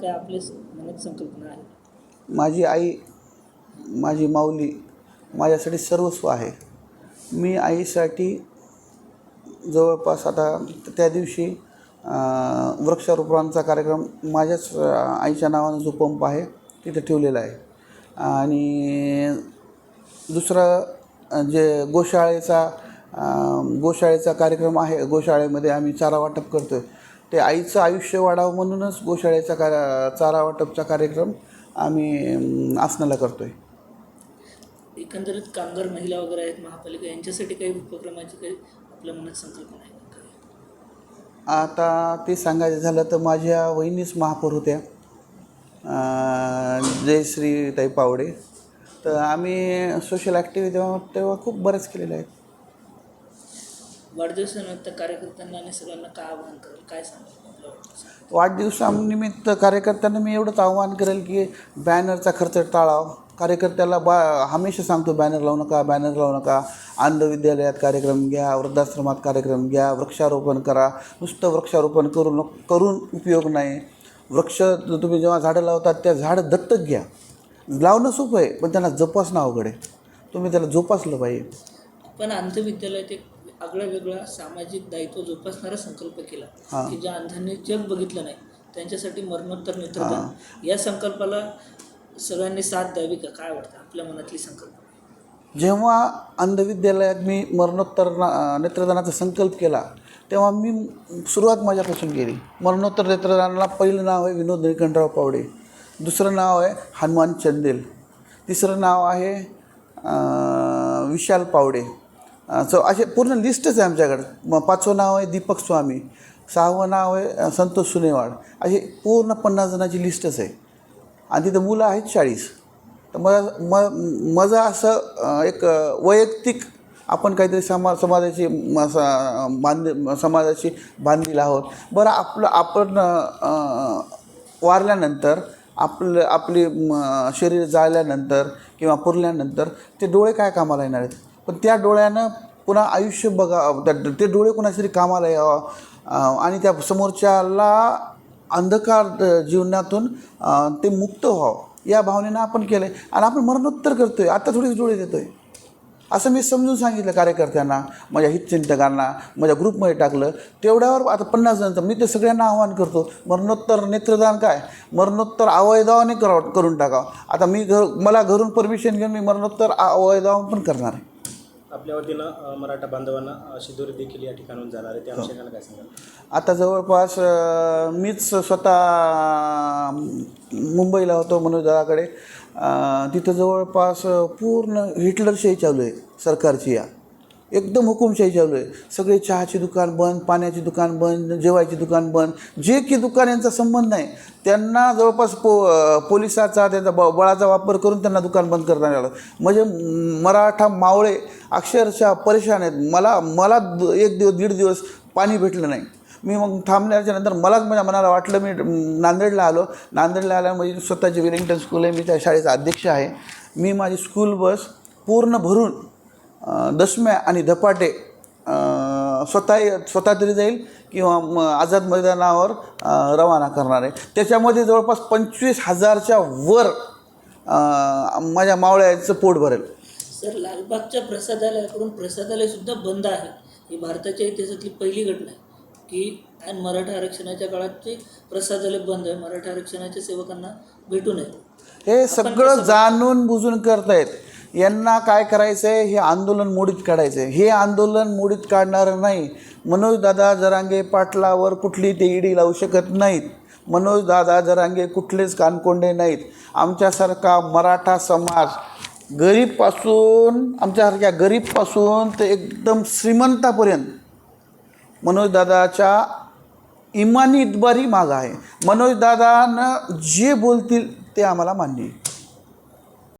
काय आपले मनात संकल्पना आहे? माझी आई माझी माऊली माझ्यासाठी सर्वस्व आहे. मी आईसाठी जवळपास आता त्या दिवशी वृक्षारोपणांचा कार्यक्रम माझ्याच आईच्या नावानं जो पंप आहे तिथे ठेवलेला आहे. आणि दुसरं जे गोशाळेचा गोशाळेचा कार्यक्रम आहे गोशाळेमध्ये आम्ही चारा वाटप करतो आहे ते आईचं आयुष्य वाढावं म्हणूनच गोशाळेचा का चारा वाटपचा कार्यक्रम आम्ही आसनाला करतो आहे एकंदरीत कामगार महिला वगैरे आहेत महापालिका यांच्यासाठी काही उपक्रमाची काही आपल्या मनात संकल्पना आहे? आता ते सांगायचं झालं तर माझ्या वहिनीच महापौर होत्या. अं, जयश्री ताई पावडे. तर आम्ही सोशल ॲक्टिव्हिटी तेव्हा तेव्हा खूप बऱ्याच केलेल्या आहेत वाढदिवसानिमित्त कार्यकर्त्यांना आणि सगळ्यांना काय आवाहन करेल? काय सांगाल? वाढदिवसानिमित्त कार्यकर्त्यांना मी एवढंच आव्हान करेल की बॅनरचा खर्च टाळाव. कार्यकर्त्याला बा हमेशा सांगतो बॅनर लावू नका बॅनर लावू नका. अंध विद्यालयात कार्यक्रम घ्या वृद्धाश्रमात कार्यक्रम घ्या वृक्षारोपण करा. नुसतं वृक्षारोपण करून करून उपयोग नाही. वृक्ष तुम्ही जेव्हा झाडं लावतात त्या झाडं दत्तक घ्या. लावणं सोपं आहे पण त्यांना जोपासणं अवघड आहे. तुम्ही त्याला जोपासलं पाहिजे. पण अंधविद्यालयात एक आगळा वेगळा सामाजिक दायित्व जोपासणारा संकल्प केला. की ज्या अंधांनी जग बघितलं नाही त्यांच्यासाठी मरणोत्तर नेत्रदान या संकल्पाला सगळ्यांनी साथ द्यावी का? काय वाटतं? आपल्या मनातली संकल्पना. जेव्हा अंधविद्यालयात मी मरणोत्तर नेत्रदानाचा संकल्प केला तेव्हा मी सुरुवात माझ्यापासून केली. मरणोत्तर नेत्रदानाला पहिलं नाव आहे विनोद निळकंठराव पावडे. दुसरं नाव आहे हनुमान चंदेल. तिसरं नाव आहे विशाल पावडे. सो असे पूर्ण लिस्टच आहे आमच्याकडे. मग पाचवं नाव आहे दीपक स्वामी सहावं नाव आहे संतोष सुनेवाड. अशी पूर्ण पन्नास जणांची लिस्टच आहे. आणि तिथं मुलं आहेत चाळीस. तर मग म माझं असं एक वैयक्तिक आपण काहीतरी समा समाजाची म- स- बांध समाजाची बांधील आहोत. बरं आपलं आपण वारल्यानंतर आपलं आपली शरीर जाळल्यानंतर किंवा पुरल्यानंतर ते डोळे काय कामाला येणार आहेत? पण त्या डोळ्यानं पुन्हा आयुष्य बघा त्या- ते डोळे कोणातरी कामाला यावं. आणि त्या समोरच्याला अंधकार जीवनातून ते मुक्त व्हावं. या भावनेनं आपण केलं आहे आणि आपण मरणोत्तर करतो आहे आता थोडीच डोळे देतो आहे असं मी समजून सांगितलं कार्यकर्त्यांना माझ्या हितचिंतकांना माझ्या ग्रुपमध्ये टाकलं. तेवढ्यावर आता पन्नास जणांचं मी ते सगळ्यांना आवाहन करतो. मरणोत्तर नेत्रदान काय? मरणोत्तर अवयदावाने करावं करून टाकावं. आता मी घर मला घरून परमिशन घेऊन मी मरणोत्तर अवयदावन पण करणार आहे. आपल्या वतीनं मराठा बांधवांना शिदोरी देखील या ठिकाणून जाणार आहे. त्या अनुषंगाने काय सांगाल? आता जवळपास मीच स्वतः मुंबईला होतो मनोजदादाकडे अ, तिथं जवळपास पूर्ण हिटलरशाही चालू आहे सरकारची या. एकदम हुकुमशाही चालू आहे. सगळे चहाची दुकान बंद पाण्याची दुकान बंद जेवायची दुकान बंद. जे की दुकान यांचा संबंध नाही त्यांना जवळपास पो पोलिसाचा त्याचा ब बळाचा वापर करून त्यांना दुकान बंद करण्यात आलं. म्हणजे मराठा मावळे अक्षरशः परेशान आहेत. मला मला एक दिवस दीड दिवस पाणी भेटलं नाही. मी मग थांबल्याच्या नंतर मलाच माझ्या मनाला वाटलं मी नांदेडला आलो. नांदेडला आल्या म्हणजे स्वतःची विलिंग्टन स्कूल आहे. मी त्या शाळेचा अध्यक्ष आहे. मी माझी स्कूल बस पूर्ण भरून दशम्या आणि धपाटे स्वतः स्वतः तरी जाईल किंवा म आझाद मैदानावर रवाना करणार आहे. त्याच्यामध्ये जवळपास पंचवीस हजारच्या वर माझ्या मावळ्याचं पोट भरेल. सर लालबागच्या प्रसादालयाकडून प्रसादालय सुद्धा बंद आहे. ही भारताच्या इतिहासातली पहिली घटना आहे. की आणि मराठा आरक्षणाच्या काळात ते प्रसादालय बंद आहे. मराठा आरक्षणाच्या सेवकांना भेटू नये. हे सगळं जाणून बुजून करतायत. यांना काय करायचं आहे हे आंदोलन मोडीत काढायचं आहे हे आंदोलन मोडीत काढणारं नाही. मनोजदादा जरांगे पाटलावर कुठली ते ईडी लावू शकत नाहीत. मनोजदादा जरांगे कुठलेच कानकोंडे नाहीत. आमच्यासारखा मराठा समाज गरीबपासून आमच्यासारख्या गरीबपासून ते एकदम श्रीमंतापर्यंत मनोजदादाच्या इमानी इतबारी माग आहे. मनोजदादानं जे बोलतील ते आम्हाला मान्य आहे.